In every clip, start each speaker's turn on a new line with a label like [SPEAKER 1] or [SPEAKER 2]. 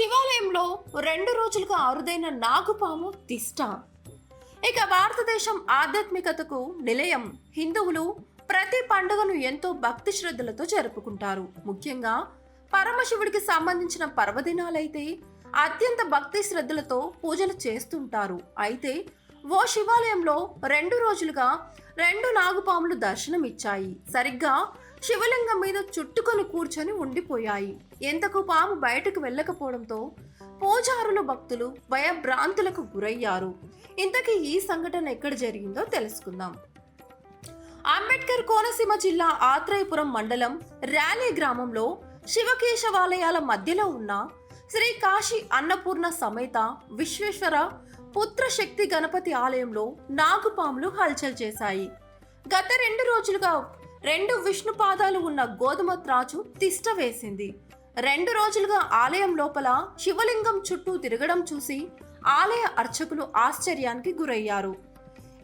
[SPEAKER 1] శివాలయంలో రెండు రోజులుగా అరుదైన నాగుపాము తిష్ట. ఇక భారతదేశం ఆధ్యాత్మికతకు నిలయం. హిందువులు ప్రతి పండుగను ఎంతో భక్తి శ్రద్ధలతో జరుపుకుంటారు. ముఖ్యంగా పరమశివుడికి సంబంధించిన పర్వదినాలైతే అత్యంత భక్తి శ్రద్ధలతో పూజలు చేస్తుంటారు. అయితే ఓ శివాలయంలో రెండు రోజులుగా రెండు నాగుపాములు దర్శనమిచ్చాయి. సరిగ్గా శివలింగం మీద చుట్టుకొని కూర్చొని ఉండిపోయాయి. ఎంతకు పాము బయటకు వెళ్ళకపోవడంతో పూజారులు భక్తులు భయభ్రాంతులకు గురయ్యారు. ఇంతకీ ఈ సంఘటన ఎక్కడ జరిగిందో తెలుసుకుందాం. అంబేద్కర్ కోనసీమ జిల్లా ఆత్రేయపురం మండలం ర్యాలీ గ్రామంలో శివకేశవాలయాల మధ్యలో ఉన్న శ్రీ కాశీ అన్నపూర్ణ సమేత విశ్వేశ్వర పుత్ర శక్తి గణపతి ఆలయంలో నాగుపాములు హల్చల్ చేశాయి. గత రెండు రోజులుగా రెండు విష్ణు పాదాలు ఉన్న గోధుమ త్రాచు తిష్ట వేసింది. రెండు రోజులుగా ఆలయం లోపల శివలింగం చుట్టూ తిరగడం చూసి ఆలయ అర్చకులు ఆశ్చర్యానికి గురయ్యారు.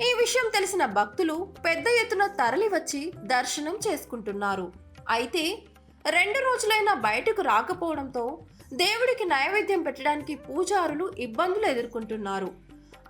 [SPEAKER 1] ఈ విషయం తెలిసిన భక్తులు పెద్ద ఎత్తున తరలి వచ్చి దర్శనం చేసుకుంటున్నారు. అయితే రెండు రోజులైనా బయటకు రాకపోవడంతో దేవుడికి నైవేద్యం పెట్టడానికి పూజారులు ఇబ్బందులు ఎదుర్కొంటున్నారు.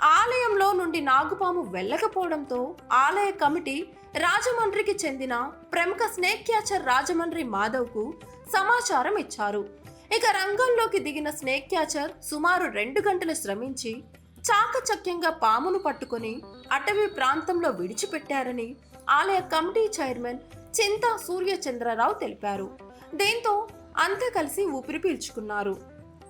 [SPEAKER 1] ఆలయంలో నుండి నాగుపాము వెళ్ళకపోవడంతో ఆలయ కమిటీ రాజమండ్రికి చెందిన ప్రముఖ స్నేక్ క్యాచర్ రాజమండ్రి మాధవ్కు సమాచారం ఇచ్చారు. ఇక రంగంలోకి దిగిన స్నేక్ క్యాచర్ సుమారు రెండు గంటలు శ్రమించి చాకచక్యంగా పామును పట్టుకొని అటవీ ప్రాంతంలో విడిచిపెట్టారని ఆలయ కమిటీ చైర్మన్ చింతా సూర్యచంద్రరావు తెలిపారు. దీంతో అంతా కలిసి ఊపిరి పీల్చుకున్నారు.